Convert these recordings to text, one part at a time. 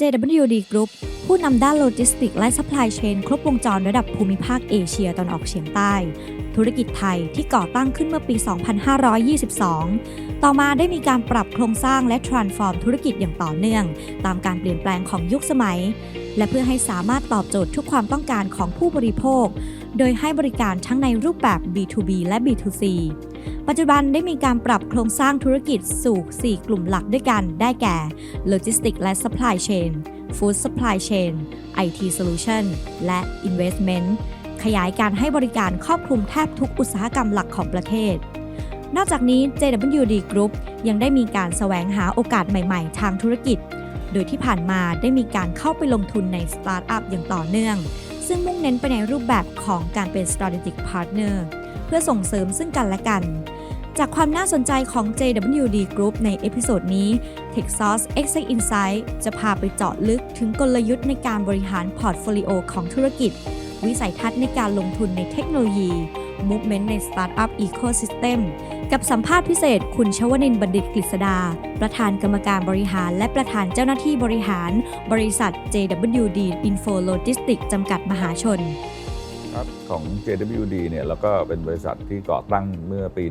JWD Group ผู้นำด้านโลจิสติกและซัพพลายเชนครบวงจรระดับภูมิภาคเอเชียตอนออกเฉียงใต้ ธุรกิจไทยที่ก่อตั้งขึ้นเมื่อปี 2522 ต่อมาได้มีการปรับโครงสร้างและ transform ธุรกิจอย่างต่อเนื่อง ตามการเปลี่ยนแปลงของยุคสมัย และเพื่อให้สามารถตอบโจทย์ทุกความต้องการของผู้บริโภค โดยให้บริการทั้งในรูปแบบ B2B และ B2C ปัจจุบันได้มีการปรับโครงสร้างธุรกิจสู่ 4 กลุ่มหลักด้วยกัน ได้แก่ Logistics และ Supply Chain Food Supply Chain IT Solution และ Investment ขยายการให้บริการครอบคลุมแทบทุกอุตสาหกรรมหลักของประเทศ นอกจากนี้ JWD Group ยังได้มีการแสวงหาโอกาสใหม่ๆ ทางธุรกิจ โดยที่ผ่านมาได้มีการเข้าไปลงทุนในสตาร์ทอัพอย่างต่อเนื่อง ซึ่งมุ่งเน้นไปในรูปแบบของการเป็น strategic partner พื่อส่งเสริมซึ่งกันและกัน จากความน่าสนใจของ JWD Group ในเอพิโซดนี้ TechSauce X Insight จะพาไปเจาะลึกถึงกลยุทธ์ในการบริหารพอร์ตโฟลิโอของธุรกิจ วิสัยทัศน์ในการลงทุนในเทคโนโลยี Movement ใน Startup Ecosystem กับสัมภาษณ์พิเศษคุณชวนินบัณฑิตกฤษดา ประธานกรรมการบริหารและประธานเจ้าหน้าที่บริหาร บริษัท JWD Info Logistics จำกัดมหาชน ของ JWD เนี่ยแล้วก็เป็นบริษัทที่ก่อตั้งเมื่อปี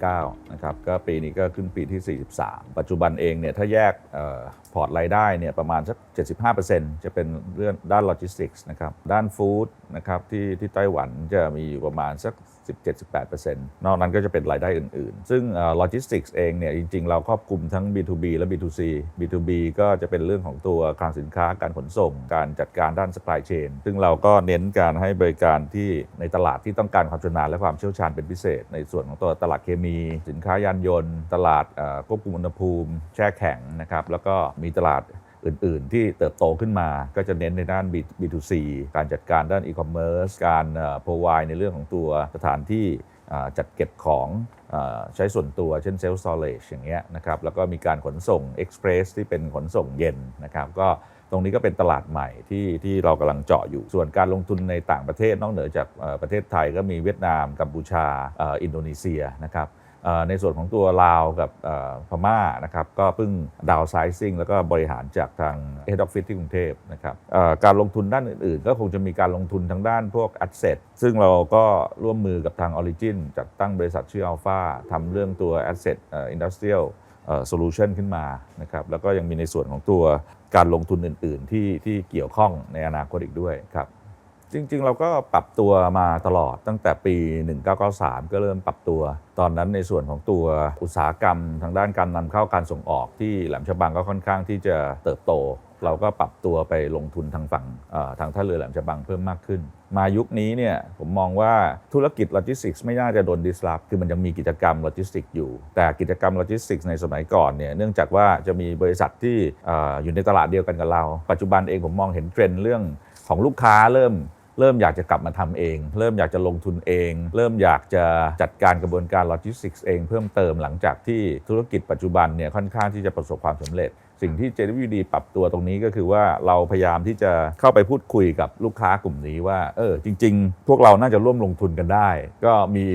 1979 นะครับ ก็ปีนี้ก็ขึ้นปีที่ 43 ปัจจุบันเองเนี่ยถ้าแยกออพอร์ตรายได้เนี่ยประมาณสัก 75%จะเป็นเรื่องด้านโลจิสติกส์นะครับ ด้านฟู้ดนะครับที่ที่ไต้หวันจะมีอยู่ประมาณสัก 17-18%นอกนั้นก็จะเป็นรายได้อื่นๆ ซึ่งโลจิสติกส์เองเนี่ยจริงๆ เราครอบคลุมทั้ง B2B และ B2C B2B ก็จะเป็นเรื่องของตัวคลังสินค้าการขนส่ง การจัดการด้าน supply chain ซึ่งเราก็เน้นการให้บริการที่ในตลาดที่ต้องการความชำนาญและความเชี่ยวชาญเป็นพิเศษ ในส่วนของตัวตลาดเคมี สินค้ายานยนต์ ตลาดควบคุมอุณหภูมิ แช่แข็งนะครับแล้วก็มีตลาด อื่น ๆ ที่เติบโตขึ้นมา ก็จะเน้นในด้าน B2C การจัดการด้าน e-commerce การอ่อ provide ในเรื่องของตัวสถานที่จัดเก็บของใช้ส่วนตัวเช่น self storage อย่างเงี้ยนะครับแล้วก็มีการขนส่ง express ที่เป็นขนส่งเย็นนะครับก็ตรงนี้ก็เป็นตลาดใหม่ที่ที่เรากำลังเจาะอยู่ ส่วนการลงทุนในต่างประเทศนอกเหนือจากประเทศไทยก็มีเวียดนาม กัมพูชาอินโดนีเซียนะครับ ในส่วนของตัวลาวกับพม่านะครับก็เพิ่งดาวไซซิ่งแล้วก็บริหารจากทาง Head Office ที่กรุงเทพนะครับการลงทุนด้านอื่นๆ ก็คงจะมีการลงทุนทางด้านพวก Asset ซึ่งเราก็ร่วมมือกับทาง Origin จัดตั้งบริษัทชื่อ Alpha ทำเรื่องตัว Asset เอ่อ Industrial เอ่อ Solution ขึ้นมานะครับแล้วก็ยังมีในส่วนของตัวการลงทุนอื่น ๆ ที่ที่เกี่ยวข้องในอนาคตอีกด้วยครับ จริง ๆ เราก็ปรับตัวมาตลอดตั้งแต่ปี 1993 ก็เริ่มปรับตัว ตอนนั้นในส่วนของตัวอุตสาหกรรม ทางด้านการนำเข้าการส่งออกที่แหลมฉบังก็ค่อนข้างที่จะเติบโต เราก็ปรับตัวไปลงทุนทางฝั่งทางท่าเรือแหลมฉบังเพิ่มมากขึ้น มายุคนี้เนี่ยผมมองว่าธุรกิจโลจิสติกส์ไม่น่าจะโดนดิสลอฟคือมันยังมีกิจกรรมโลจิสติกส์อยู่ แต่กิจกรรมโลจิสติกส์ในสมัยก่อนเนี่ยเนื่องจากว่าจะมีบริษัทที่อออยู่ในตลาดเดียวกันกับเรา ปัจจุบันเองผมมองเห็นเทรนด์เรื่องของลูกค้าเริ่ม เริ่มอยากจะกลับมาทำเอง เริ่มอยากจะลงทุนเอง เริ่มอยากจะจัดการกระบวนการโลจิสติกส์เองเพิ่มเติมหลังจากที่ธุรกิจปัจจุบันเนี่ยค่อนข้างที่จะประสบความสำเร็จ สิ่งที่ JWD ปรับตัวตรงนี้ก็คือว่าเราพยายามที่จะเข้าไปพูดคุยกับลูกค้ากลุ่มนี้ว่าเออจริง ๆ พวกเราน่าจะร่วมลงทุนกันได้ ก็มี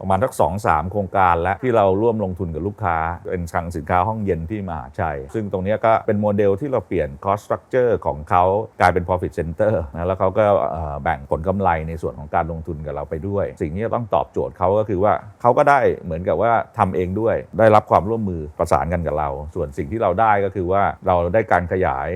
ประมาณทักสองสามโครงการและที่เราร่วมลงทุนกับลูกค้า เป็นคลังสินค้าห้องเย็นที่มหาชัย ซึ่งตรงนี้ก็เป็นโมเดลที่เราเปลี่ยน cost structure ของเขากลายเป็น profit center นะแล้วเขาก็แบ่งผลกำไรในส่วนของการลงทุนกับเราไปด้วย สิ่งที่ต้องตอบโจทย์เขาก็คือว่าเขาก็ได้เหมือนกับว่าทำเองด้วย ได้รับความร่วมมือประสานกันกับเรา ส่วนสิ่งที่เราได้ก็คือว่าเราได้การขยาย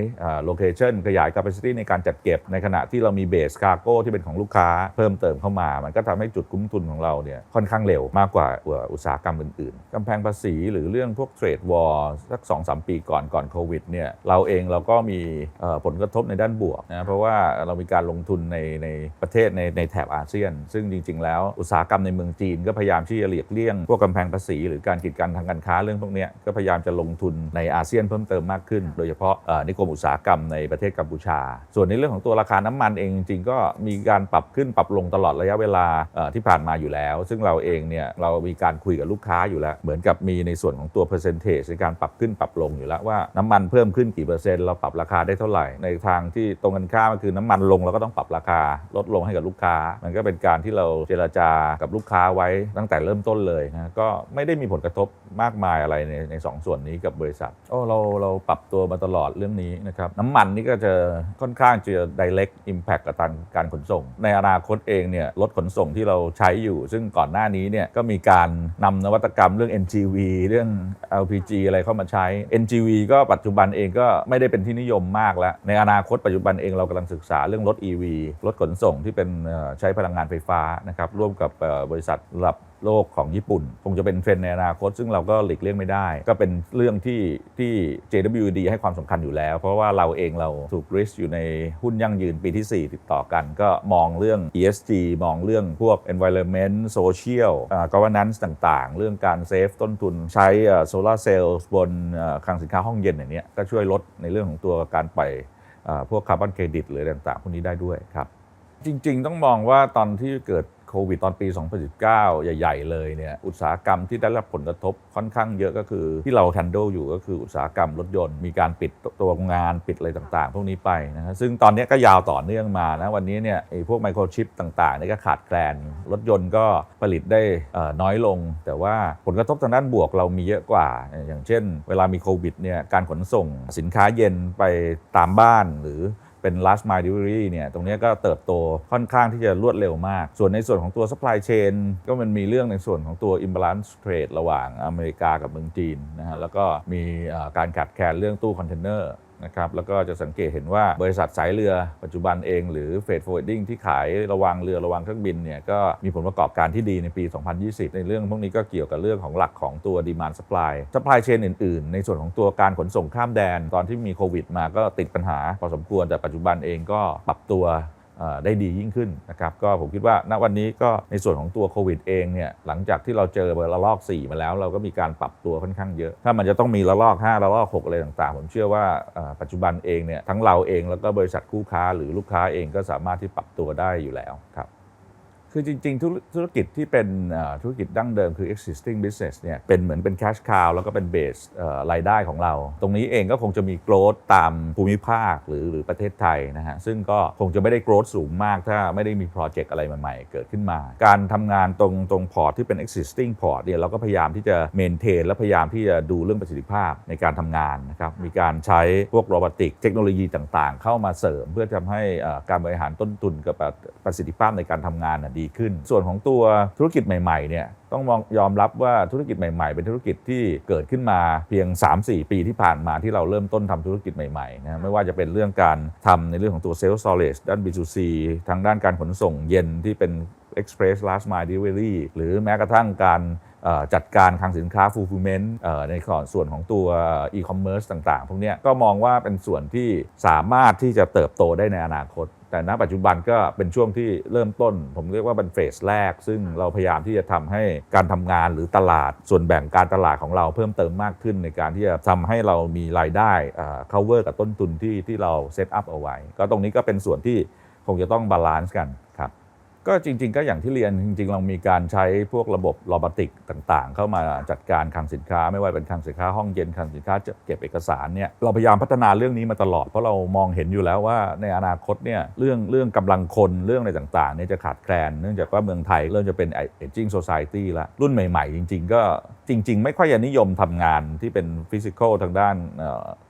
โลเคชันขยาย capacity ในการจัดเก็บ ในขณะที่เรามีเบสคาร์โก้ที่เป็นของลูกค้าเพิ่มเติมเข้ามา มันก็ทำให้จุดคุ้มทุนของเราเนี่ยค่อนข้างข้างเร็วมากกว่าอุตสาหกรรมอื่นๆกำแพงภาษีหรือเรื่องพวกเทรดวอร์สัก2อสปีก่อนก่อนโควิดเนี่ยเราเองเราก็มีผลกระทบในด้านบวกนะเพราะว่าเรามีการลงทุนในในประเทศในในแถบอาเซียน ซึ่งจริง ๆ แล้วอุตสาหกรรมในเมืองจีนก็พยายามที่จะหลีกเลี่ยงพวกกำแพงภาษี หรือการกีดกันทางการค้าเรื่องพวกนี้ก็พยายามจะลงทุนในอาเซียนเพิ่มเติมมากขึ้น โดยเฉพาะนิคมอุตสาหกรรมในประเทศกัมพูชา ส่วนในเรื่องของตัวราคาน้ำมันเองจริงๆก็มีการปรับขึ้นปรับลงตลอดระยะเวลาที่ผ่านมาอยู่แล้ว ซึ่งเราเองเนี่ยเรามีการคุยกับลูกค้าอยู่แล้ว เหมือนกับมีในส่วนของตัว percentage ในการปรับขึ้นปรับลงอยู่แล้วว่าน้ำมันเพิ่มขึ้นกี่เปอร์เซ็นต์เราปรับราคาได้เท่าไหร่ ในทางที่ตรงกันข้ามก็คือน้ำมันลงเราก็ต้องปรับราคาลดลงให้กับลูกค้า มันก็เป็นการที่เราเจรจากับลูกค้าไว้ตั้งแต่เริ่มต้นเลยนะก็ไม่ได้มีผลกระทบมากมายอะไรในในสองส่วนนี้กับบริษัทโอ้เราเราปรับตัวมาตลอดเรื่องนี้นะครับน้ำมันนี่ก็จะค่อนข้างจะ direct impact กับการการขนส่ง ในอนาคตเองเนี่ยรถขนส่งที่เราใช้อยู่ ซึ่งก่อนหน้านี้เนี่ยก็มีการนำนวัตกรรมเรื่อง NGV เรื่อง LPG อะไรเข้ามาใช้ NGV ก็ปัจจุบันเองก็ไม่ได้เป็นที่นิยมมากแล้ว ในอนาคตปัจจุบันเองเรากำลังศึกษาเรื่องรถ EV รถขนส่งที่เป็นใช้พลังงานไฟฟ้านะครับร่วมกับบริษัทระดับ โลกของญี่ปุ่น คงจะเป็นเทรนในอนาคต ซึ่งเราก็หลีกเลี่ยงไม่ได้ ก็เป็นเรื่องที่ที่ JWD ให้ความสำคัญอยู่แล้ว เพราะว่าเราเองเราถูก risk อยู่ในหุ้นยั่งยืนปีที่ 4 ติดต่อกัน ก็มองเรื่อง ESG มองเรื่องพวก environment social อ่า governance ต่างๆ เรื่องการเซฟต้นทุนใช้โซลาร์เซลล์บนคลังสินค้าห้องเย็นอย่างเนี้ยก็ช่วยลดในเรื่องของตัวการปล่อยพวกคาร์บอนเครดิตหรือต่างๆพวกนี้ได้ด้วยครับจริง ๆ ต้องมองว่าตอนที่เกิด ควิดตอนปี 2019 ใหญ่ ๆ เลยเนี่ยอุตสาหกรรมที่ได้รับผลกระทบค่อนข้างเยอะก็คือ ที่เราแ a น d ดอยู่ก็คืออุตสาหกรรมรถยนต์มีการปิดตัวงานปิดอะไรต่างๆ พวกนี้ไปนะฮะซึ่งตอนนี้ก็ยาวต่อเนื่องมานะวันนี้เนี่ยไอ้พวกไมโครชิปต่างๆนี่ก็ขาดแคลน รถยนต์ก็ผลิตได้น้อยลง แต่ว่าผลกระทบทางด้านบวกเรามีเยอะกว่า อย่างเช่น เวลามีโควิดเนี่ยการขนส่งสินค้าเย็นไปตามบ้านหรือ เป็น last mile delivery เนี่ยตรงนี้ก็เติบโตค่อนข้างที่จะรวดเร็วมาก ส่วนในส่วนของตัว supply chain ก็มันมีเรื่องในส่วนของตัว imbalance trade ระหว่างอเมริกากับเมืองจีนนะฮะแล้วก็มีการขาดแคลนเรื่องตู้คอนเทนเนอร์ นะครับแล้วก็จะสังเกตเห็นว่าบริษัทสายเรือปัจจุบันเอง หรือเฟดโฟร์ดิ้งที่ขายระวังเรือระวังเครื่องบินเนี่ยก็มีผลประกอบการที่ดีในปี 2020 ในเรื่องพวกนี้ก็เกี่ยวกับเรื่องของหลักของตัวดีมานสป라이สป라이เชนอื่นๆ ในส่วนของตัวการขนส่งข้ามแดน ตอนที่มีโควิดมาก็ติดปัญหาพอสมควรแต่ปัจจุบันเองก็ปรับตัว ได้ดียิ่งขึ้นนะครับก็ผมคิดว่าณวันนี้ก็ในส่วนของตัวโควิดเองเนี่ยหลังจากที่เราเจอระลอก 4 มาแล้ว เราก็มีการปรับตัวค่อนข้างเยอะ ถ้ามันจะต้องมีระลอก 5 ระลอก 6 อะไรต่างๆ ผมเชื่อว่าปัจจุบันเองเนี่ยทั้งเราเองแล้วก็บริษัทคู่ค้าหรือลูกค้าเองก็สามารถที่ปรับตัวได้อยู่แล้วครับ คือจริง ๆ ธุรกิจที่เป็นธุรกิจดั้งเดิมคือ existing business เนี่ยเป็นเหมือนเป็น cash cow แล้วก็เป็น base รายได้ของเรา ตรงนี้เองก็คงจะมี growth ตามภูมิภาคหรือหรือประเทศไทยนะฮะ ซึ่งก็คงจะไม่ได้ growth สูงมาก ถ้าไม่ได้มีโปรเจกต์อะไรใหม่ๆ เกิดขึ้นมา การทำงานตรงตรงพอร์ตที่เป็น existing port เนี่ยเราก็พยายามที่จะ maintain และพยายามที่จะดูเรื่องประสิทธิภาพในการทำงานนะครับ มีการใช้พวกโรบอติกเทคโนโลยีต่างๆ เข้ามาเสริม เพื่อทำให้การบริหารต้นทุนกับประสิทธิภาพในการทำงานน่ะดีขึ้น ส่วนของตัวธุรกิจใหม่ๆเนี่ยต้องมองยอมรับว่าธุรกิจใหม่ ๆ เป็นธุรกิจที่เกิดขึ้นมาเพียง 3-4 ปีที่ผ่านมาที่เราเริ่มต้นทำธุรกิจใหม่ๆนะไม่ว่าจะเป็นเรื่องการทำในเรื่องของตัวเซลล์โซลิดด้าน B2C ทางด้านการขนส่งเย็นที่เป็น Express Last Mile Delivery หรือแม้กระทั่งการ จัดการคลังสินค้า fulfillment เอ่อในส่วนของตัว e-commerce ต่างๆ พวกนี้ก็มองว่าเป็นส่วนที่สามารถที่จะเติบโตได้ในอนาคต แต่ณปัจจุบันก็เป็นช่วงที่เริ่มต้น ผมเรียกว่าเป็นเฟสแรก ซึ่งเราพยายามที่จะทำให้การทำงานหรือตลาดส่วนแบ่งการตลาดของเราเพิ่มเติมมากขึ้น ในการที่จะทำให้เรามีรายได้เอ่อ cover กับต้นทุนที่ที่เราเซตอัพเอาไว้ ก็ตรงนี้ก็เป็นส่วนที่คงจะต้องบาลานซ์กันครับ ก็จริง ๆ ก็อย่างที่เรียนจริง ๆ เรามีการใช้พวกระบบโรบอติกต่างๆ เข้ามาจัดการคลังสินค้า ไม่ว่าเป็นคลังสินค้าห้องเย็นคลังสินค้าเก็บเอกสารเนี่ยเราพยายามพัฒนาเรื่องนี้มาตลอดเพราะเรามองเห็นอยู่แล้วว่าในอนาคตเนี่ยเรื่องเรื่องกำลังคนเรื่องอะไรต่างๆเนี่ยจะขาดแคลนเนื่องจากว่าเมืองไทยเริ่มจะเป็น aging society ละรุ่นใหม่ ๆ จริง ๆ ก็จริง ๆ ไม่ค่อยนิยมทำงานที่เป็นฟิสิกอลทางด้าน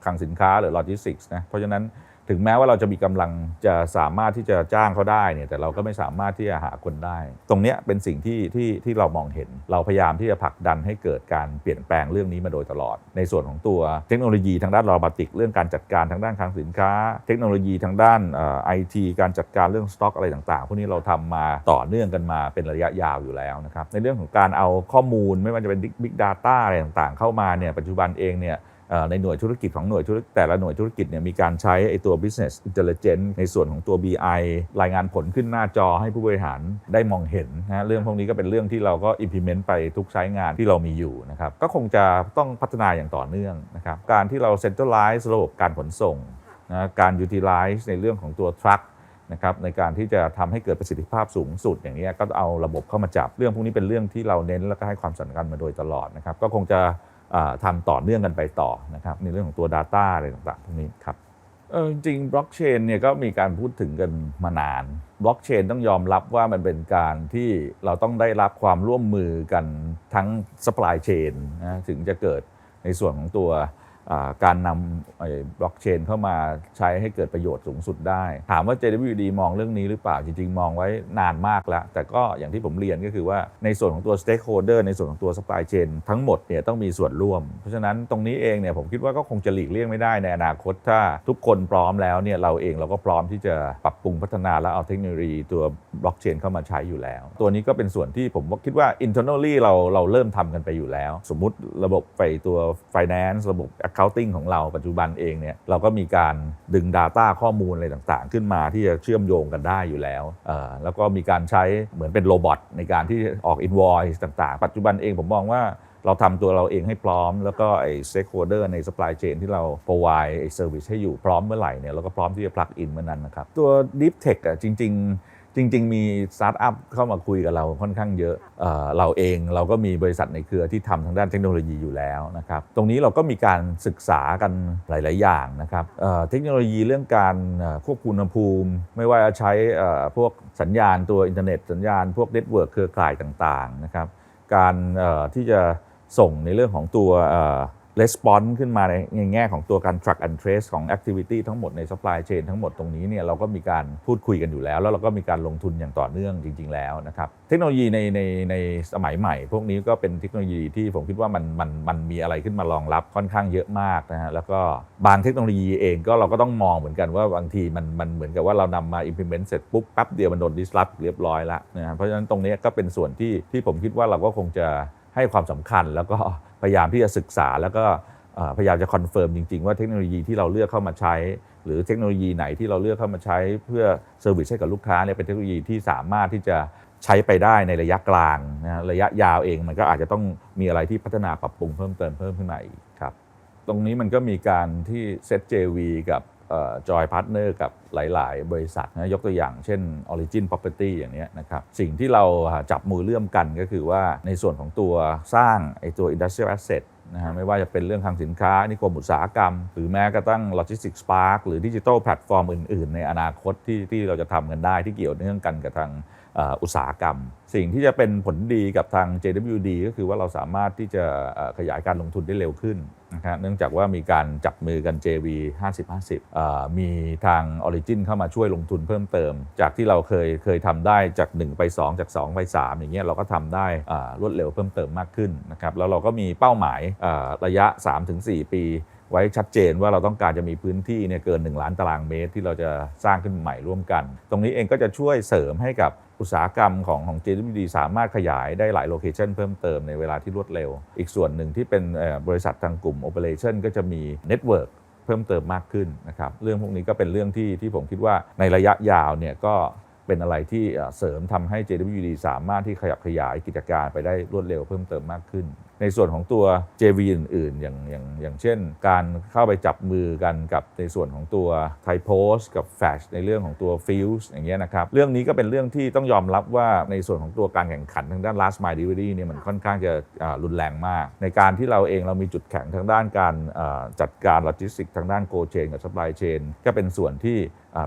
คลังสินค้าหรือโลจิสติกส์นะเพราะฉะนั้น ถึงแม้ว่าเราจะมีกำลังจะสามารถที่จะจ้างเขาได้เนี่ยแต่เราก็ไม่สามารถที่จะหาคนได้ ตรงนี้เป็นสิ่งที่ที่ที่เรามองเห็น เราพยายามที่จะผลักดันให้เกิดการเปลี่ยนแปลงเรื่องนี้มาโดยตลอด ในส่วนของตัวเทคโนโลยีทางด้านโรบอติก เรื่องการจัดการทางด้านคลังสินค้า เทคโนโลยีทางด้านไอทีการจัดการเรื่องสต็อกอะไรต่างๆพวกนี้เราทำมาต่อเนื่องกันมาเป็นระยะยาวอยู่แล้วนะครับในเรื่องของการเอาข้อมูลไม่ว่าจะเป็น Big Data อะไรต่างๆ เข้ามาเนี่ยปัจจุบันเองเนี่ย ในหน่วยธุรกิจของหน่วยธุรกิจแต่ละหน่วยธุรกิจเนี่ยมีการใช้ไอตัว business intelligence ในส่วนของตัว BI รายงานผลขึ้นหน้าจอให้ผู้บริหารได้มองเห็นนะเรื่องพวกนี้ก็เป็นเรื่องที่เราก็ implement ไปทุกใช้งานที่เรามีอยู่นะครับก็คงจะต้องพัฒนาอย่างต่อเนื่องนะครับการที่เรา centralize ระบบการขนส่งนะการ utilize ในเรื่องของตัว truck นะครับในการที่จะทำให้เกิดประสิทธิภาพสูงสุดอย่างนี้ก็เอาระบบเข้ามาจับเรื่องพวกนี้เป็นเรื่องที่เราเน้นแล้วก็ให้ความสำคัญมาโดยตลอดนะครับก็คงจะ ทำต่อเนื่องกันไปต่อนะครับในเรื่องของตัว Data อะไรต่างๆพวกนี้ครับจริงบล็อกเชนเนี่ยก็มีการพูดถึงกันมานานบล็อกเชนต้องยอมรับว่ามันเป็นการที่เราต้องได้รับความร่วมมือกันทั้งสป라이เชนนะถึงจะเกิดในส่วนของตัว การนำบล็อกเชนเข้ามาใช้ให้เกิดประโยชน์สูงสุดได้ ถามว่า JWD มองเรื่องนี้หรือเปล่าจริง ๆ มองไว้นานมากแล้ว แต่ก็อย่างที่ผมเรียนก็คือว่าในส่วนของตัว stakeholder ในส่วนของตัว supply chain ทั้งหมดเนี่ยต้องมีส่วนร่วม เพราะฉะนั้นตรงนี้เองเนี่ยผมคิดว่าก็คงจะหลีกเลี่ยงไม่ได้ในอนาคต ถ้าทุกคนพร้อมแล้วเนี่ยเราเองเราก็พร้อมที่จะปรับปรุงพัฒนาและเอาเทคโนโลยีตัวบล็อกเชนเข้ามาใช้อยู่แล้ว ตัวนี้ก็เป็นส่วนที่ผมคิดว่า internally เราเราเริ่มทำกันไปอยู่แล้ว สมมุติระบบไปตัว finance ระบบ accounting ของเราปัจจุบันเองเนี่ยเราก็มีการดึง Data ข้อมูลอะไรต่างๆ ขึ้นมาที่จะเชื่อมโยงกันได้อยู่แล้ว แล้วก็มีการใช้เหมือนเป็นโรบอทในการที่ออก invoice ต่างๆ ปัจจุบันเองผมมองว่าเราทำตัวเราเองให้พร้อม แล้วก็ไอ้ stakeholder ใน supply chain ที่เรา provide ไอ้ service ให้อยู่พร้อมเมื่อไหร่เนี่ยเราก็พร้อมที่จะ plug in เมื่อนั้นนะครับตัว deep tech อะจริง ๆ จริง ๆ มีสตาร์ทอัพเข้ามาคุยกับเราค่อนข้างเยอะเอ่อเราเองเราก็มีบริษัทในเครือที่ทำทางด้านเทคโนโลยีอยู่แล้วนะครับ ตรงนี้เราก็มีการศึกษากันหลาย ๆ อย่างนะครับเอ่อเทคโนโลยีเรื่องการเอ่อควบคุมอุณหภูมิ ไม่ว่าจะใช้เอ่อพวกสัญญาณตัวอินเทอร์เน็ต สัญญาณพวกเน็ตเวิร์กเครือข่ายต่าง ๆ นะครับ การเอ่อที่จะส่งในเรื่องของตัว เอ่อ response ขึ้นมาในในแง่ของตัวการ track and trace ของ activity ทั้งหมดใน supply chain ทั้งหมดตรงนี้เนี่ยเราก็มีการพูดคุยกันอยู่แล้ว แล้วเราก็มีการลงทุนอย่างต่อเนื่องจริง ๆ แล้วนะครับ เทคโนโลยีในในในสมัยใหม่ พวกนี้ก็เป็นเทคโนโลยีที่ผมคิดว่ามันมันมันมีอะไรขึ้นมารองรับค่อนข้างเยอะมากนะฮะแล้วก็บางเทคโนโลยีเองก็เราก็ต้องมองเหมือนกันว่าบางทีมันมันเหมือนกับว่าเรานำมา implement เสร็จปุ๊บแป๊บเดียวมันโดน disrupt เรียบร้อยแล้วนะฮะเพราะฉะนั้นตรงนี้ก็เป็นส่วนที่ที่ผมคิดว่าเราก็คงจะให้ความสำคัญแล้วก็ ยายามที่จะศึกษาแล้วก็พยายามจะคอนเฟิร์มจริง ๆ ว่าเทคโนโลยีที่เราเลือกเข้ามาใช้ หรือเทคโนโลยีไหนที่เราเลือกเข้ามาใช้เพื่อเซอร์วิสให้กับลูกค้าเนี่ยเป็นเทคโนโลยีที่สามารถที่จะใช้ไปได้ในระยะกลางนะฮะระยะยาวเองมันก็อาจจะต้องมีอะไรที่พัฒนาปรับปรุงเพิ่มเติมเพิ่มขึ้นมาอีกครับ ตรงนี้มันก็มีการที่เซต JV กับ จอยพาร์ทเนอร์กับหลาย ๆ บริษัทนะยกตัวอย่างเช่น Origin Property อย่างนี้นะครับ สิ่งที่เราจับมือเลื่อมกันก็คือว่าในส่วนของตัวสร้างไอตัว Industrial Asset นะฮะไม่ว่าจะเป็นเรื่องทางสินค้า นิคมอุตสาหกรรม หรือแม้กระทั่ง Logistics Park หรือดิจิทัลแพลตฟอร์มอื่น ๆ ในอนาคตที่ที่เราจะทำกันได้ที่เกี่ยวเนื่องกันกับทางอุตสาหกรรม สิ่งที่จะเป็นผลดีกับทาง JWD ก็คือว่าเราสามารถที่จะขยายการลงทุนได้เร็วขึ้นนะครับเนื่องจากว่ามีการจับมือกัน JV 50-50 มีทาง Origin เข้ามาช่วยลงทุนเพิ่มเติม จากที่เราเคยเคยทำได้จาก 1 ไป 2 จาก 2 ไป 3 อย่างเงี้ยเราก็ทำได้รวดเร็วเพิ่มเติมมากขึ้นนะครับแล้วเราก็มีเป้าหมายระยะ 3-4 ปี ไว้ชัดเจนว่าเราต้องการจะมีพื้นที่เนี่ยเกิน 1 ล้านตารางเมตรที่เราจะสร้างขึ้นใหม่ร่วมกัน ตรงนี้เองก็จะช่วยเสริมให้กับอุตสาหกรรมของของ JWD สามารถขยายได้หลายโลเคชันเพิ่มเติมในเวลาที่รวดเร็ว อีกส่วนหนึ่งที่เป็นบริษัททางกลุ่ม Operation ก็จะมีเน็ตเวิร์กเพิ่มเติมมากขึ้นนะครับเรื่องพวกนี้ก็เป็นเรื่องที่ที่ผมคิดว่าในระยะยาวเนี่ยก็เป็นอะไรที่เอ่อเสริมทำให้ JWD สามารถที่ขยับขยายกิจการไปได้รวดเร็วเพิ่มเติมมากขึ้น ในส่วนของตัว JV อื่นๆ อย่างอย่างอย่างเช่น การเข้าไปจับมือกันกับในส่วนของตัวไทยโพสกับ Flash ในเรื่องของตัว f i e l d อย่างเงี้ยนะครับเรื่องนี้ก็เป็นเรื่องที่ต้องยอมรับว่าในส่วนของตัวการแข่งขันทางด้าน last mile delivery เนี่ยมันค่อนข้างจะรุนแรงมาก ในการที่เราเองเรามีจุดแข็งทางด้านการจัดการโลจิสติกทางด้านโกเชนกับ supply chain ก็เป็นส่วนที่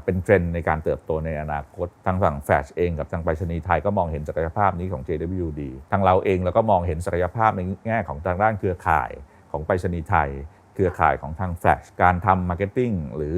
เป็นเทรนด์ในการเติบโตในอนาคตทางฝั่งแฟชเองกับทางไปรษณีย์ไทยก็มองเห็นศักยภาพนี้ของ JWD ทางเราเองเราก็มองเห็นศักยภาพในแง่ของทางด้านเครือข่ายของไปรษณีย์ไทย เครือข่ายของทางแฟลชการทำมาร์เก็ตติ้งหรือ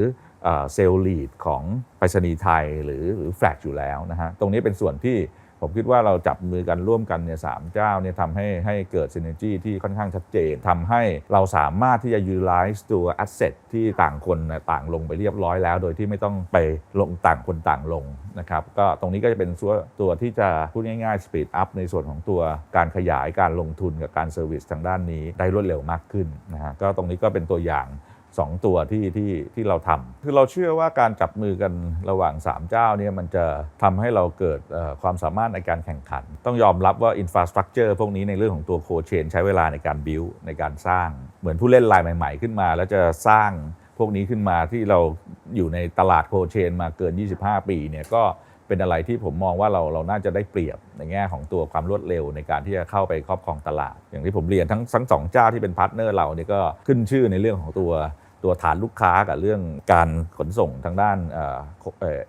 เซลล์ลีดของไปรษณีย์ไทย หรือหรือแฟลชอยู่แล้วนะฮะตรงนี้เป็นส่วนที่ ผมคิดว่าเราจับมือกันร่วมกันเนี่ยสามเจ้าเนี่ยทำให้ให้เกิด synergy ที่ค่อนข้างชัดเจนทำให้เราสามารถที่จะ utilize ตัว asset ที่ต่างคนต่างลงไปเรียบร้อยแล้ว โดยที่ไม่ต้องไปลงต่างคนต่างลงนะครับก็ตรงนี้ก็จะเป็นตัวตัวที่จะพูดง่ายๆ speed up ในส่วนของตัวการขยายการลงทุนกับการ service ทางด้านนี้ได้รวดเร็วมากขึ้นนะฮะก็ตรงนี้ก็เป็นตัวอย่าง สองตัวที่ที่ที่เราทำคือเราเชื่อว่าการจับมือกันระหว่าง 3 เจ้าเนี่ยมันจะทำให้เราเกิดความสามารถในการแข่งขัน ต้องยอมรับว่าอินฟราสตรักเจอร์พวกนี้ในเรื่องของตัวโคเชนใช้เวลาในการบิวในการสร้าง เหมือนผู้เล่นรายใหม่ ๆ ขึ้นมา แล้วจะสร้างพวกนี้ขึ้นมาที่เราอยู่ในตลาดโคเชนมาเกิน 25 ปีเนี่ยก็เป็นอะไรที่ผมมองว่าเราเราน่าจะได้เปรียบในแง่ของตัวความรวดเร็วในการที่จะเข้าไปครอบครองตลาด อย่างที่ผมเรียนทั้งทั้งสองเจ้าที่เป็นพาร์ทเนอร์เราเนี่ยก็ขึ้นชื่อในเรื่องของตัว ตัวฐานลูกค้ากับเรื่องการขนส่งทางด้านเ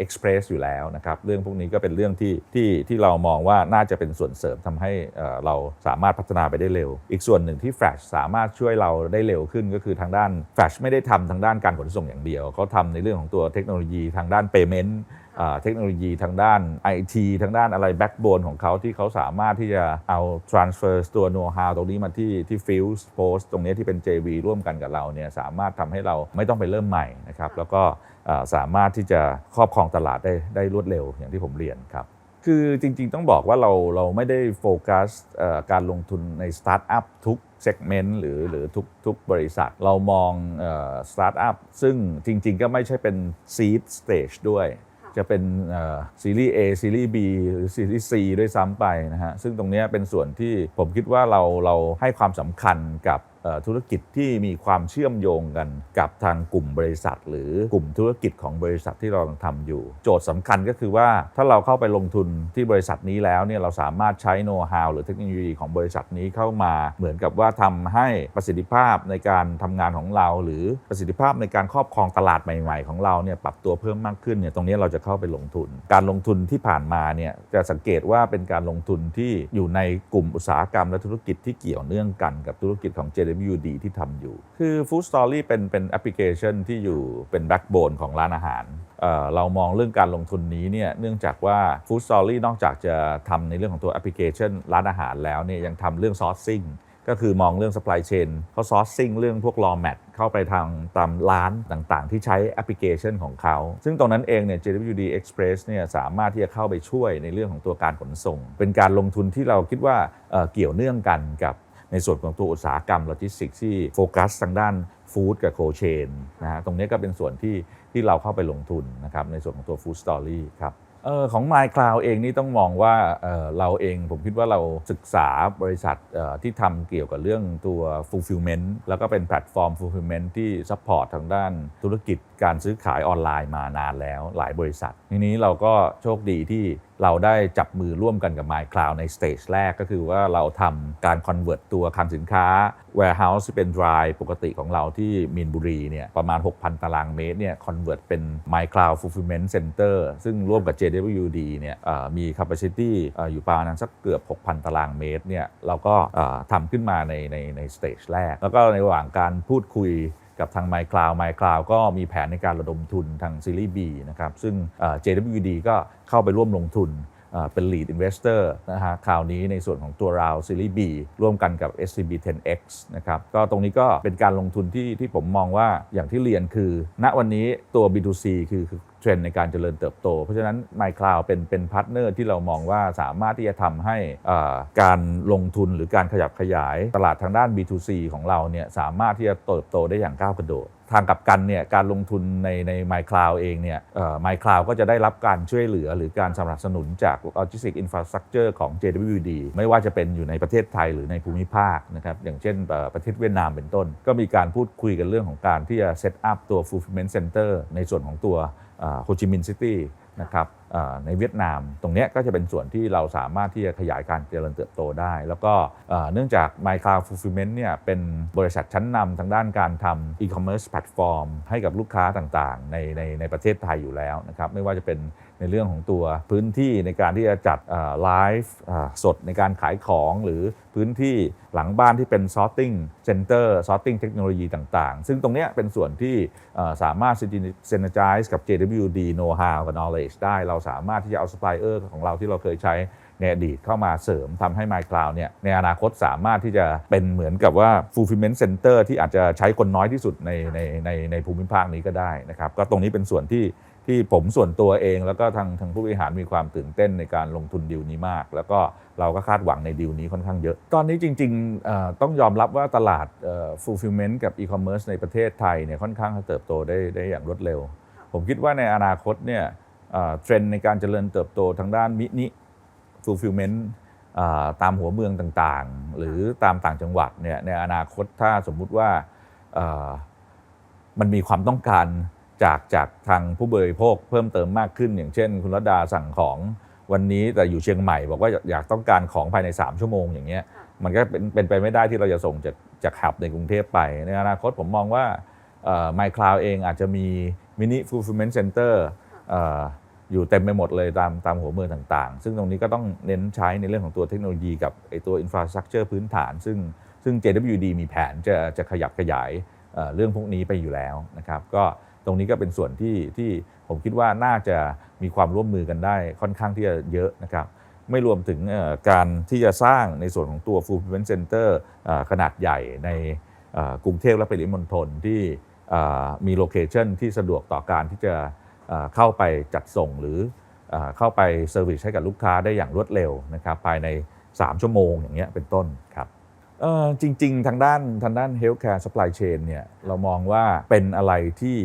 อ็กซ์เพรสอยู่แล้วนะครับเรื่องพวกนี้ก็เป็นเรื่องที่ที่ที่เรามองว่าน่าจะเป็นส่วนเสริมทำให้เราสามารถพัฒนาไปได้เร็ว อีกส่วนหนึ่งที่แฟลชสามารถช่วยเราได้เร็วขึ้นก็คือทางด้านแฟลชไม่ได้ทำทางด้านการขนส่งอย่างเดียวเขาทำในเรื่องของตัวเทคโนโลยีทางด้าน Payment อ่า เทคโนโลยีทางด้าน IT ทางด้านอะไรแบ็กโบนของเขาที่เขาสามารถที่จะเอา transfer ตัว know how ตรงนี้มาที่ที่ Fuse Post ตรงนี้ที่เป็น JV ร่วมกันกับเราเนี่ยสามารถทำให้เราไม่ต้องไปเริ่มใหม่นะครับแล้วก็สามารถที่จะครอบครองตลาดได้ได้รวดเร็วอย่างที่ผมเรียนครับคือจริงๆต้องบอกว่าเราเราไม่ได้โฟกัสการลงทุนในสตาร์ทอัพทุกเซกเมนต์หรือหรือทุกทุกบริษัทเรามองสตาร์ทอัพซึ่งจริงๆก็ไม่ใช่เป็น seed stage ด้วย จะเป็นซีรีส์ A ซีรีส์ B หรือซีรีส์ C ด้วยซ้ำไปนะฮะซึ่งตรงนี้เป็นส่วนที่ผมคิดว่าเราเราให้ความสำคัญกับ ธุรกิจที่มีความเชื่อมโยงกันกับทางกลุ่มบริษัท หรือกลุ่มธุรกิจของบริษัทที่เรากำลังทำอยู่ โจทย์สำคัญก็คือว่าถ้าเราเข้าไปลงทุนที่บริษัทนี้แล้วเนี่ยเราสามารถใช้โน้ตฮาวหรือเทคโนโลยีของบริษัทนี้เข้ามาเหมือนกับว่าทำให้ประสิทธิภาพในการทำงานของเรา หรือประสิทธิภาพในการครอบครองตลาดใหม่ ๆ ของเราเนี่ยปรับตัวเพิ่มมากขึ้นเนี่ยตรงนี้เราจะเข้าไปลงทุน การลงทุนที่ผ่านมาเนี่ยจะสังเกตว่าเป็นการลงทุนที่อยู่ในกลุ่มอุตสาหกรรมและธุรกิจที่เกี่ยวเนื่องกันกับธุรกิจของเจ JWD ที่ทำอยู่ คือ Food Story เป็นเป็นแอปพลิเคชันที่อยู่เป็นแบ็กโบนของร้านอาหารเเรามองเรื่องการลงทุนนี้เนี่ยเนื่องจากว่า Food Story นอกจากจะทำในเรื่องของตัวแอปพลิเคชันร้านอาหารแล้วเนี่ยยังทำเรื่อง sourcing ก็คือมองเรื่อง supply chain เขา sourcing เรื่องพวก raw mat เข้าไปทางตามร้านต่างๆ ที่ใช้แอปพลิเคชันของเขา ซึ่งตรงนั้นเองเนี่ย JWD Express เนี่ยสามารถที่จะเข้าไปช่วยในเรื่องของตัวการขนส่ง เป็นการลงทุนที่เราคิดว่าเเกี่ยวเนื่องกันกับ ในส่วนของตัวอุตสาหกรรมโลจิสติกส์ที่โฟกัสทางด้านฟู้ดกับโคเชนนะฮะตรงนี้ก็เป็นส่วนที่ที่เราเข้าไปลงทุนนะครับในส่วนของตัว Food Story ครับออของ MyCloud เองนี่ต้องมองว่าเออเราเองผมคิดว่าเราศึกษาบริษัทออที่ทำเกี่ยวกับเรื่องตัว fulfillment แล้วก็เป็นแพลตฟอร์ม fulfillment ที่ support ทางด้านธุรกิจการซื้อขายออนไลน์มานานแล้วหลายบริษัท ทีนี้เราก็โชคดีที่ เราได้จับมือร่วมกันกับ MyCloud ในสเตจแรกก็คือว่าเราทำการ convert ตัวคลังสินค้า warehouse ที่เป็น dry ปกติของเราที่มีนบุรีเนี่ยประมาณ 6,000 ตารางเมตรเนี่ย convert เป็น MyCloud Fulfillment Center ซึ่งร่วมกับ JWD เนี่ยเอ่อมี capacity อยู่ประมาณสักเกือบ 6,000 ตารางเมตรเนี่ยเราก็ทำขึ้นมาในในในสเตจแรก แล้วก็ในระหว่างการพูดคุย กับทาง MyCloud MyCloud ก็มีแผนในการระดมทุนทางซีรีส์ B นะครับซึ่งเอ่อ JWD ก็เข้าไปร่วมลงทุน เป็น lead investor นะฮะคราวนี้ในส่วนของตัวราวซีรีส์ B ร่วมกันกับ SCB 10X นะครับก็ตรงนี้ก็เป็นการลงทุนที่ที่ผมมองว่าอย่างที่เรียนคือ ณวันนี้ตัว B2C คือเทรนในการเจริญเติบโต เพราะฉะนั้น MyCloud เป็นเป็นพาร์ทเนอร์ที่เรามองว่าสามารถที่จะทำให้การลงทุนหรือการขยับขยายตลาดทางด้าน B2C ของเราเนี่ยสามารถที่จะเติบโตได้อย่างก้าวกระโดด ทางกลับกันเนี่ยการลงทุนในใน MyCloud เองเนี่ยเอ่อ MyCloud ก็จะได้รับการช่วยเหลือหรือการสนับสนุนจาก Logistics Infrastructure ของ JWD ไม่ว่าจะเป็นอยู่ในประเทศไทยหรือในภูมิภาคนะครับอย่างเช่นประเทศเวียดนามเป็นต้น ก็มีการพูดคุยกันเรื่องของการที่จะเซตอัพตัว fulfillment center ในส่วนของตัวโฮจิมินห์ซิตี้ นะครับในเวียดนามตรงนี้ก็จะเป็นส่วนที่เราสามารถที่จะขยายการเจริญเติบโตได้ แล้วก็เอ่อเนื่องจาก MyCloud Fulfillment เนี่ยเป็นบริษัทชั้นนำทางด้านการทำ e-commerce platform ให้กับลูกค้าต่างๆ ในในในประเทศไทยอยู่แล้วนะครับไม่ว่าจะเป็น ในเรื่องของตัวพื้นที่ในการที่จะจัดไลฟ์สดในการขายของหรือพื้นที่หลังบ้านที่เป็น sorting center sorting เทคโนโลยีต่างๆ ซึ่งตรงนี้เป็นส่วนที่สามารถ synergize กับ JWD know how กับ knowledge ได้ เราสามารถที่จะเอา supplier ของเราที่เราเคยใช้ในอดีตเข้ามาเสริมทำให้ MyCloud เนี่ยในอนาคตสามารถที่จะเป็นเหมือนกับว่า fulfillment center ที่อาจจะใช้คนน้อยที่สุดในในในในภูมิภาคนี้ก็ได้นะครับ ก็ตรงนี้เป็นส่วนที่ ที่ผมส่วนตัวเอง แล้วก็ทางทางผู้บริหารมีความตื่นเต้นในการลงทุนดีลนี้มาก แล้วก็เราก็คาดหวังในดีลนี้ค่อนข้างเยอะ ตอนนี้จริงๆต้องยอมรับว่าตลาด fulfillment กับ e-commerce ในประเทศไทยเนี่ยค่อนข้างจะเติบโตได้ได้อย่างรวดเร็ว ผมคิดว่าในอนาคตเนี่ยเทรนด์ในการเจริญเติบโตทางด้านมินิ fulfillment ตามหัวเมืองต่างๆ หรือตามต่างจังหวัดเนี่ยในอนาคตถ้าสมมุติว่ามันมีความต้องการ จากจากทางผู้บริโภคเพิ่มเติมมากขึ้น อย่างเช่น คุณรดาสั่งของวันนี้แต่อยู่เชียงใหม่ บอกว่าอยากอยากต้องการของภายใน 3 ชั่วโมงอย่างเงี้ยมันก็เป็นเป็นไปไม่ได้ที่เราจะส่งจากจากหับในกรุงเทพไป ในอนาคตผมมองว่าไมคลาวเองอาจจะมีมินิ fulfillment center เอ่ออยู่เต็มไปหมดเลยตามตามหัวเมืองต่างๆ ซึ่งตรงนี้ก็ต้องเน้นใช้ในเรื่องของตัวเทคโนโลยีกับไอตัว infrastructure พื้นฐาน ซึ่งซึ่ง JWD มีแผนจะจะขยับขยายเอ่อเรื่องพวกนี้ไปอยู่แล้วนะครับก็ ตรงนี้ก็เป็นส่วนที่ที่ผมคิดว่าน่าจะมีความร่วมมือกันได้ค่อนข้างที่จะเยอะนะครับไม่รวมถึงการที่จะสร้างในส่วนของตัว fulfillment center เอ่อขนาดใหญ่ในกรุงเทพและปริมณฑลที่มีโลเคชันที่สะดวกต่อการที่จะเข้าไปจัดส่งหรือเอ่อเข้าไปเซอร์วิสให้กับลูกค้าได้อย่างรวดเร็วนะครับภายใน 3 ชั่วโมงอย่างเงี้ยเป็นต้นครับจริง ๆ ทางด้านทางด้าน healthcare supply chain เนี่ยเรามองว่าเป็นอะไรที่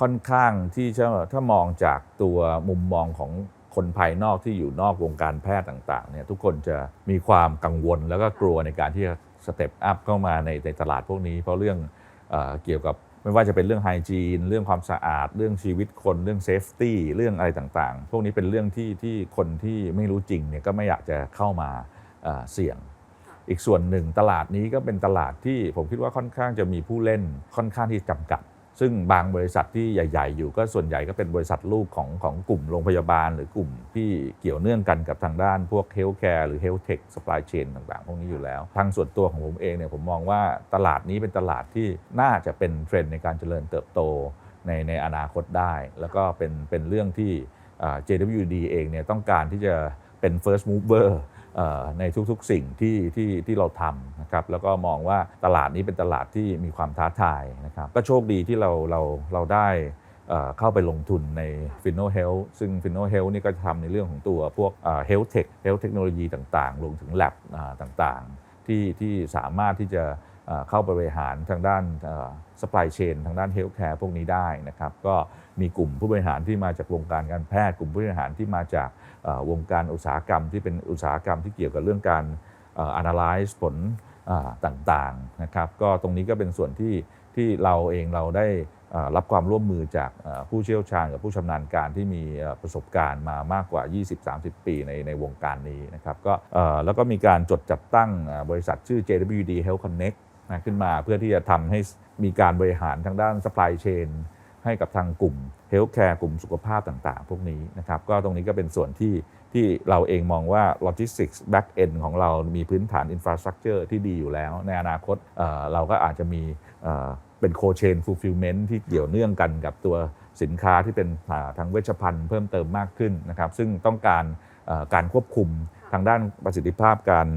ค่อนข้างที่จะถ้ามองจากตัวมุมมองของคนภายนอกที่อยู่นอกวงการแพทย์ต่างๆเนี่ยทุกคนจะมีความกังวลแล้วก็กลัวในการที่จะสเต็ปอัพเข้ามาในในตลาดพวกนี้ เพราะเรื่องเออเกี่ยวกับไม่ว่าจะเป็นเรื่องไฮจีน เรื่องความสะอาด เรื่องชีวิตคนเรื่องเซฟตี้เรื่องอะไรต่างๆ พวกนี้เป็นเรื่องที่ที่คนที่ไม่รู้จริงเนี่ยก็ไม่อยากจะเข้ามาเอ่อเสี่ยง อีกส่วนหนึ่งตลาดนี้ก็เป็นตลาดที่ผมคิดว่าค่อนข้างจะมีผู้เล่นค่อนข้างที่จำกัด ซึ่งบางบริษัทที่ใหญ่ ๆ อยู่ก็ส่วนใหญ่ก็เป็นบริษัทลูกของของกลุ่มโรงพยาบาล หรือกลุ่มที่เกี่ยวเนื่องกันกับทางด้านพวกเฮลท์แคร์หรือเฮลท์เทคสปายเชนต่างๆ พวกนี้อยู่แล้ว ทางส่วนตัวของผมเองเนี่ยผมมองว่าตลาดนี้เป็นตลาดที่น่าจะเป็นเทรนด์ในการเจริญเติบโตในในอนาคตได้ แล้วก็เป็นเป็นเรื่องที่ JWD เองเนี่ยต้องการที่จะเป็น first mover เอ่อ ในทุกๆสิ่งที่ที่ที่เราทำนะครับแล้วก็มองว่าตลาดนี้เป็นตลาดที่มีความท้าทายนะครับก็โชคดีที่เราเราเราได้เข้าไปลงทุนใน f i n o Health ซึ่ง f i n o Health นี่ก็จะทำในเรื่องของตัวพวกเอ่อ Health Tech Health Technology ต่างๆรวมถึง Lab ต่างๆ ที่ที่สามารถที่จะเข้าไปบริหารทางด้าน supply chain ทางด้าน healthcare พวกนี้ได้นะครับ ก็มีกลุ่มผู้บริหารที่มาจากวงการการแพทย์ กลุ่มผู้บริหารที่มาจาก วงการอุตสาหกรรมที่เป็นอุตสาหกรรมที่เกี่ยวกับเรื่องการ analyze ผลต่างๆนะครับก็ตรงนี้ก็เป็นส่วนที่ที่เราเองเราได้รับความร่วมมือจากผู้เชี่ยวชาญกับผู้ชำนาญการที่มีประสบการณ์มามากกว่า 20-30 ปีในในวงการนี้นะครับก็แล้วก็มีการจดจัดตั้งบริษัทชื่อ JWD Health Connect นะขึ้นมาเพื่อที่จะทำให้มีการบริหารทางด้าน supply chain ให้กับทางกลุ่ม healthcare กลุ่มสุขภาพต่างๆ พวกนี้นะครับก็ตรงนี้ก็เป็นส่วนที่ที่เราเองมองว่า logistics back end ของเรามีพื้นฐาน infrastructure ที่ดีอยู่แล้ว ในอนาคตเเราก็อาจจะมีเเป็น cold chain fulfillment ที่เกี่ยวเนื่องกันกับตัวสินค้าที่เป็นทางเวชภัณฑ์เพิ่มเติมมากขึ้นนะครับ ซึ่งต้องการการควบคุมทางด้านประสิทธิภาพการ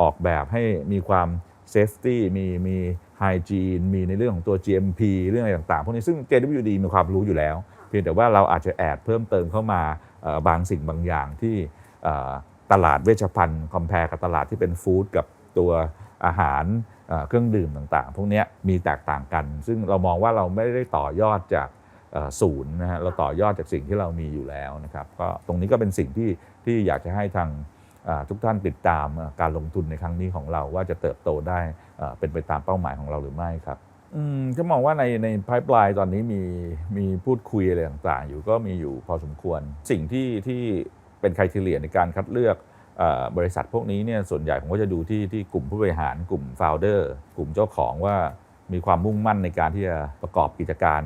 ออกแบบให้มีความ safety มีมีไฮจีนมีในเรื่องของตัว GMP เรื่องอะไรต่างๆ พวกนี้ซึ่ง JWD มีความรู้อยู่แล้ว เพียงแต่ว่าเราอาจจะแอดเพิ่มเติมเข้ามาเอ่อบางสิ่งบางอย่างที่เอ่อตลาดเวชภัณฑ์คอมเพลกับตลาดที่เป็นฟู้ดกับตัวอาหารเอ่อเครื่องดื่มต่างๆ พวกเนี้ยมีแตกต่างกัน ซึ่งเรามองว่าเราไม่ได้ต่อยอดจากเอ่อศูนย์นะฮะเราต่อยอดจากสิ่งที่เรามีอยู่แล้วนะครับก็ตรงนี้ก็เป็นสิ่งที่ที่อยากจะให้ทางอ่า ทุกท่านติดตามการลงทุนในครั้งนี้ของเราว่าจะเติบโตได้เป็นไปตามเป้าหมายของเราหรือไม่ครับอืมมองว่าในในไพ่ปลายตอนนี้มีมีพูดคุยอะไรต่างๆ อยู่ก็มีอยู่พอสมควร สิ่งที่ที่เป็นคุณทีเลียในการคัดเลือกอบริษัทพวกนี้เนี่ยส่วนใหญ่ผมก็จะดูที่ที่กลุ่มผู้บริหารกลุ่มโฟลเดอร์กลุ่มเจ้าของว่ามีความมุ่งมั่นในการที่จะประกอบกิจการ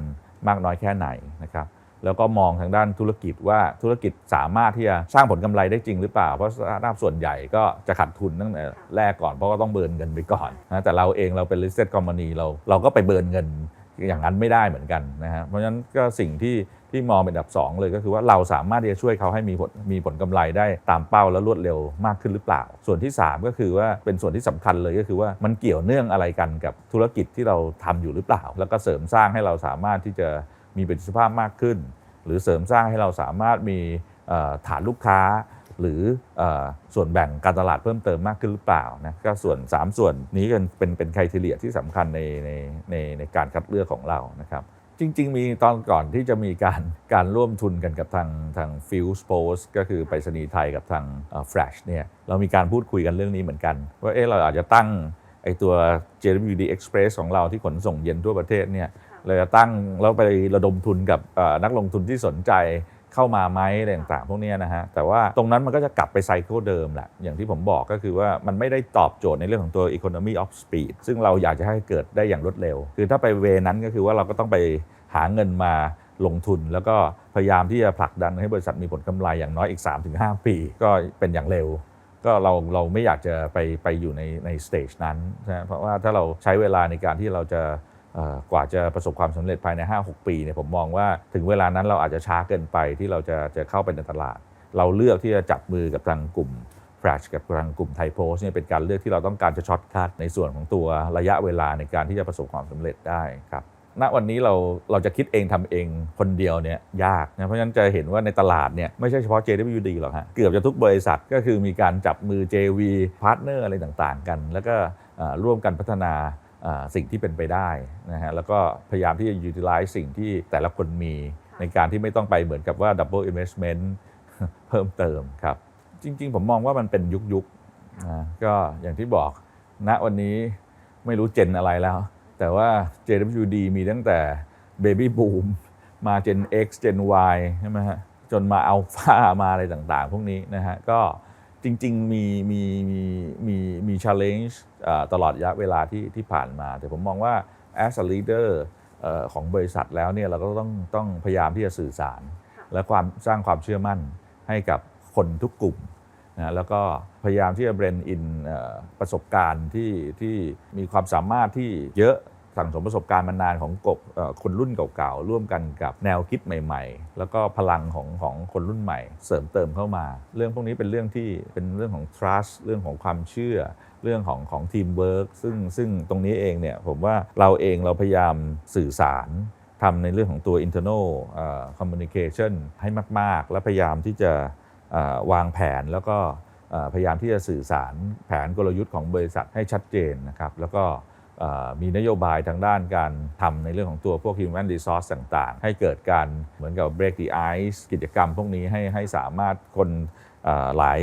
มากน้อยแค่ไหนนะครับ แล้วก็มองทางด้านธุรกิจว่าธุรกิจสามารถที่จะสร้างผลกำไรได้จริงหรือเปล่า เพราะสตาร์ทอัพส่วนใหญ่ก็จะขาดทุนตั้งแต่แรกก่อนเพราะก็ต้องเบิร์นเงินไปก่อนนะแต่เราเองเราเป็น listed company เราเราก็ไปเบิร์นเงินอย่างนั้นไม่ได้เหมือนกันนะฮะเพราะฉะนั้นก็สิ่งที่ที่มองเป็นอันดับ 2 เลยก็คือว่าเราสามารถที่จะช่วยเขาให้มีผลมีผลกำไรได้ตามเป้าและรวดเร็วมากขึ้นหรือเปล่า ส่วนที่ 3 ก็คือว่าเป็นส่วนที่สำคัญเลยก็คือว่ามันเกี่ยวเนื่องอะไรกันกับธุรกิจที่เราทำอยู่หรือเปล่า แล้วก็เสริมสร้างให้เราสามารถที่จะ มีประสิทธิภาพมากขึ้น หรือเสริมสร้างให้เราสามารถมีฐานลูกค้า หรือส่วนแบ่งการตลาดเพิ่มเติมมากขึ้นหรือเปล่านะก็ส่วน 3 ส่วนนี้กันเป็นเป็นคุณทีเลียที่สำคัญในในในในการคัดเลือกของเรานะครับจริง ๆ มีตอนก่อนที่จะมีการการร่วมทุนกันกับทางทาง f i e l Post ก็คือไปรษณีย์ไทยกับทางเอ่อ Flash เนี่ยเรามีการพูดคุยกันเรื่องนี้เหมือนกัน ว่าเอ๊เราอาจจะตั้งไอตัว JWD Express ของเราที่ขนส่งเย็นทั่วประเทศเนี่ย เลยจะตั้งแล้วไประดมทุนกับนักลงทุนที่สนใจเข้ามาไหมอะไรต่างๆพวกนี้นะฮะแต่ว่าตรงนั้นมันก็จะกลับไปไซเคิลเดิมแหละอย่างที่ผมบอกก็คือว่ามันไม่ได้ตอบโจทย์ในเรื่องของตัว economy of speed ซึ่งเราอยากจะให้เกิดได้อย่างรวดเร็ว คือถ้าไปเวนั้นก็คือว่าเราก็ต้องไปหาเงินมาลงทุนแล้วก็พยายามที่จะผลักดันให้บริษัทมีผลกำไรอย่างน้อยอีก 3-5 ปี ก็เป็นอย่างเร็ว ก็เราเราไม่อยากจะไปไปอยู่ในในสเตจนั้นนะเพราะว่าถ้าเราใช้เวลาในการที่เราจะ กว่าจะประสบความสำเร็จภายใน 5-6 ปีเนี่ยผมมองว่าถึงเวลานั้นเราอาจจะช้าเกินไปที่เราจะจะเข้าไปในตลาด เราเลือกที่จะจับมือกับทางกลุ่ม Flash กับทางกลุ่มไทโพสเนี่ยเป็นการเลือกที่เราต้องการจะช็อตคัทในส่วนของตัวระยะเวลาในการที่จะประสบความสำเร็จได้ครับณวันนี้เราเราจะคิดเองทำเองคนเดียวเนี่ยยากนะเพราะฉะนั้นจะเห็นว่าในตลาดเนี่ยไม่ใช่เฉพาะ JWD หรอกฮะเกือบจะทุกบริษัทก็คือมีการจับมือ JV พาร์ทเนอร์อะไรต่างๆ กัน แล้วก็ร่วมกันพัฒนา สิ่งที่เป็นไปได้นะฮะแล้วก็พยายามที่จะ utilize สิ่งที่แต่ละคนมีในการที่ไม่ต้องไปเหมือนกับว่า double investment เพิ่มเติมครับ จริง ๆ ผมมองว่ามันเป็นยุคๆนะก็อย่างที่บอกณวันนี้ไม่รู้เจนอะไรแล้ว แต่ว่า JWD มีตั้งแต่ Baby Boom มา Gen X Gen Y ใช่ไหมฮะจนมาอัลฟามาอะไรต่างๆ พวกนี้นะฮะก็จริง ๆ มีมีมีมีมี challenge เอ่อ ตลอดระยะเวลาที่ที่ผ่านมา แต่ผมมองว่า as a leader เอ่อของบริษัทแล้วเนี่ยเราก็ต้องต้องพยายามที่จะสื่อสาร และความสร้างความเชื่อมั่นให้กับคนทุกกลุ่มนะแล้วก็พยายามที่จะเบรนอินประสบการณ์ที่ที่มีความสามารถที่เยอะ สั่งสมประสบการณ์มานานของกบคนรุ่นเก่าๆร่วมกันกับแนวคิดใหม่ ๆ แล้วก็พลังของของคนรุ่นใหม่ เสริมเติมเข้ามา เรื่องพวกนี้เป็นเรื่องที่เป็นเรื่องของ trust เรื่องของความเชื่อ เรื่องของของทีมเวิร์กซึ่งซึ่งตรงนี้เองเนี่ยผมว่าเราเองเราพยายามสื่อสารทำในเรื่องของตัว internal communication ให้มาก ๆ และพยายามที่จะวางแผนแล้วก็พยายามที่จะสื่อสารแผนกลยุทธ์ของบริษัทให้ชัดเจนนะครับ แล้วก็ มีนโยบายทางด้านการทำในเรื่องของตัวพวก human resource ต่างๆ ให้เกิดการเหมือนกับ break the ice กิจกรรมพวกนี้ให้ให้สามารถคนหลาย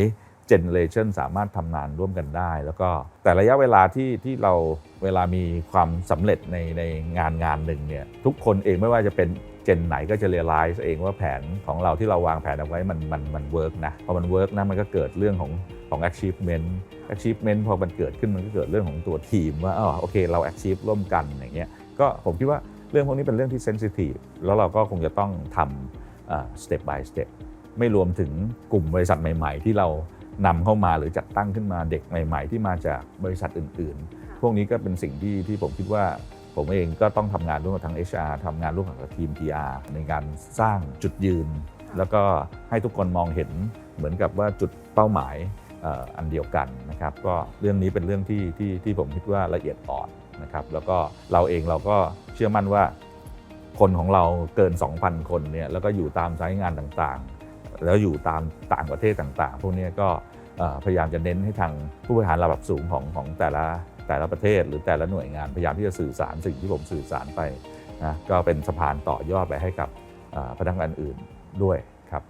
เจเนเรชันสามารถทำงานร่วมกันได้ แล้วก็แต่ระยะเวลาที่ที่เราเวลามีความสำเร็จในในงานงานหนึ่งเนี่ยทุกคนเองไม่ว่าจะเป็น เจนไหนก็จะเรียลไลซ์เองว่าแผนของเราที่เราวางแผนเอาไว้มันมันมันเวิร์กนะพอมันเวิร์กนะมันก็เกิดเรื่องของของ achievement achievement พอมันเกิดขึ้นมันก็เกิดเรื่องของตัวทีมว่าอ๋อโอเคเรา achieve ร่วมกันอย่างเงี้ยก็ผมคิดว่าเรื่องพวกนี้เป็นเรื่องที่ sensitive แล้วเราก็คงจะต้องทำ step by step ไม่รวมถึงกลุ่มบริษัทใหม่ ๆ ที่เรานำเข้ามาหรือจัดตั้งขึ้นมาเด็กใหม่ ๆ ที่มาจากบริษัทอื่น ๆ พวกนี้ก็เป็นสิ่งที่ที่ผมคิดว่า ผมเองก็ต้องทำงานร่วมกับทาง HR ทำงานร่วมกับทีม PR ในการสร้างจุดยืน แล้วก็ให้ทุกคนมองเห็นเหมือนกับว่าจุดเป้าหมายอันเดียวกันนะครับก็เรื่องนี้เป็นเรื่องที่ที่ที่ผมคิดว่าละเอียดอ่อนนะครับแล้วก็เราเองเราก็เชื่อมั่นว่าคนของเราเกิน 2,000 คนเนี่ยแล้วก็อยู่ตามสายงานต่างๆ แล้วอยู่ตามต่างประเทศต่างๆ พวกนี้ก็พยายามจะเน้นให้ทางผู้บริหารระดับสูงของของแต่ละ แต่ละประเทศหรือแต่ละหน่วยงานพยายามที่จะสื่อสารสิ่งที่ผมสื่อสารไปนะก็เป็นสะพานต่อยอดไปให้กับพนักงานอื่นด้วยครับ